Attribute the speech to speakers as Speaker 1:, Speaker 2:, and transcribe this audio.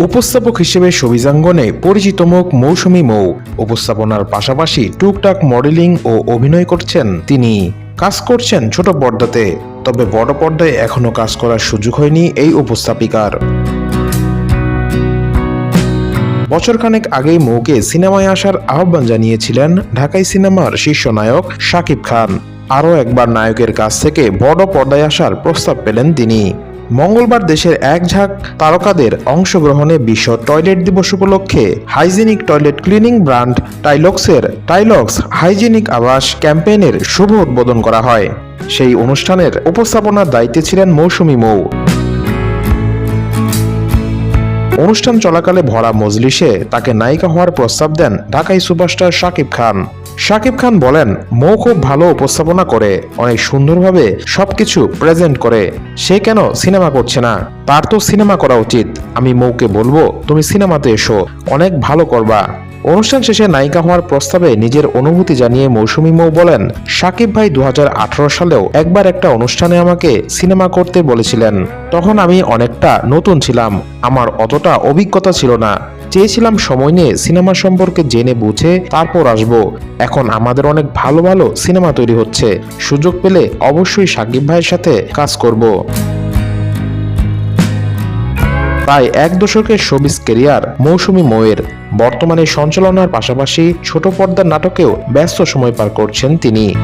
Speaker 1: উপস্থাপক হিসেবে সবিজাঙ্গনে পরিচিত মুখ মৌসুমী মৌ। উপস্থাপনার পাশাপাশি টুকটাক মডেলিং ও অভিনয় করছেন তিনি। কাজ করছেন ছোট পর্দাতে, তবে বড় পর্দায় এখনও কাজ করার সুযোগ হয়নি এই উপস্থাপিকার। বছরখানেক আগেই মৌকে সিনেমায় আসার আহ্বান জানিয়েছিলেন ঢাকাই সিনেমার শীর্ষ নায়ক শাকিব খান। আরও একবার নায়কের কাছ থেকে বড় পর্দায় আসার প্রস্তাব পেলেন তিনি। মঙ্গলবার দেশের এক ঝাঁক তারকাদের অংশগ্রহণে বিশ্ব টয়লেট দিবস উপলক্ষে হাইজিনিক টয়লেট ক্লিনিং ব্র্যান্ড টাইলক্সের টাইলক্স হাইজিনিক আবাস ক্যাম্পেইনের শুভ উদ্বোধন করা হয়। সেই অনুষ্ঠানের উপস্থাপনার দায়িত্বে ছিলেন মৌসুমী মৌ। অনুষ্ঠান চলাকালে ভরা মজলিসে তাকে নায়িকা হওয়ার প্রস্তাব দেন ঢাকাই সুপারস্টার শাকিব খান। শাকিব খান বলেন, মৌ খুব ভালো উপস্থাপনা করে, অনেক সুন্দরভাবে সবকিছু প্রেজেন্ট করে। সে কেন সিনেমা করছে না? তার তো সিনেমা করা উচিত। আমি মৌকে বলব, তুমি সিনেমাতে এসো। অনেক ভালো করবা। অনুষ্ঠান শেষে নায়িকা হওয়ার প্রস্তাবে নিজের অনুভূতি জানিয়ে মৌসুমী মৌ বলেন সাকিব ভাই দু হাজার আঠারো সালেও একবার একটা অনুষ্ঠানে আমাকে সিনেমা করতে বলেছিলেন। তখন আমি অনেকটা নতুন ছিলাম। আমার অতটা অভিজ্ঞতা ছিল না। চেয়েছিলাম সময় নিয়ে সিনেমা সম্পর্কে জেনে বুঝে তারপর আসব। এখন আমাদের অনেক ভালো ভালো সিনেমা তৈরি হচ্ছে। সুযোগ পেলে অবশ্যই সাকিব ভাইয়ের সাথে কাজ করব। তাই এক দশকের শোবিস কেরিয়ার মৌসুমী মৌয়ের বর্তমানে সঞ্চালনার পাশাপাশি ছোট পর্দার নাটকেও ব্যস্ত সময় পার করছেন তিনি।